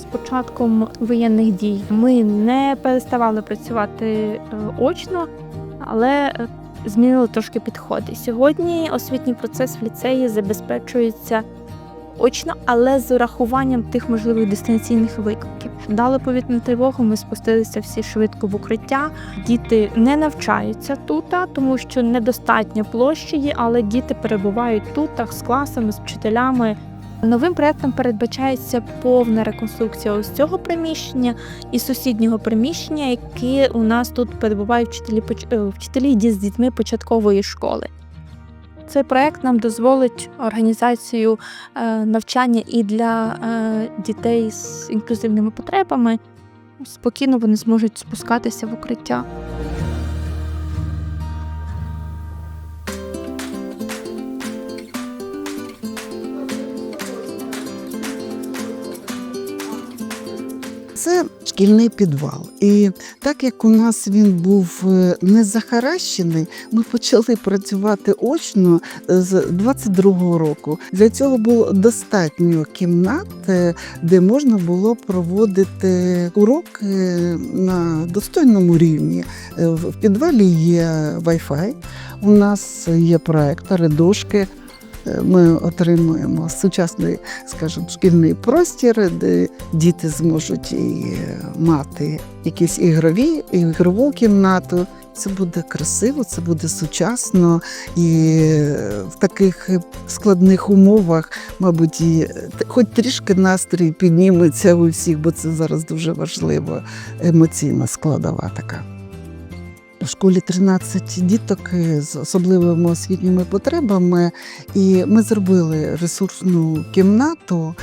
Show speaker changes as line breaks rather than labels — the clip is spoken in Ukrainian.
початком воєнних дій ми не переставали працювати е, очно, але е, змінили трошки підходи. Сьогодні освітній процес в ліцеї забезпечується очно, але з урахуванням тих можливих дистанційних викликів. Дали повітряну тривогу, ми спустилися всі швидко в укриття. Діти не навчаються тут, тому що недостатньо площі, але діти перебувають тут з класами, з вчителями. Новим проектом передбачається повна реконструкція ось цього приміщення і сусіднього приміщення, які у нас тут перебувають вчителі е, вчителі з дітьми початкової школи. Цей проект нам дозволить організацію е, навчання і для е, дітей з інклюзивними потребами. Спокійно вони зможуть спускатися в укриття.
Це шкільний підвал. І так як у нас він був е, не захаращений, ми почали працювати очно з 22-го року. Для цього було достатньо кімнат, е, де можна було проводити уроки на достойному рівні. Е, В підвалі є Wi-Fi, у нас є проектори, дошки. Е, Ми отримуємо сучасний, скажімо, шкільний простір, де діти зможуть і мати якісь ігрові, ігрову кімнату. Це буде красиво, це буде сучасно і в таких складних умовах, мабуть, і хоч трішки настрій підніметься у всіх, бо це зараз дуже важливо, емоційна складова така. В школі 13 діток з особливими освітніми потребами, і ми зробили ресурсну кімнату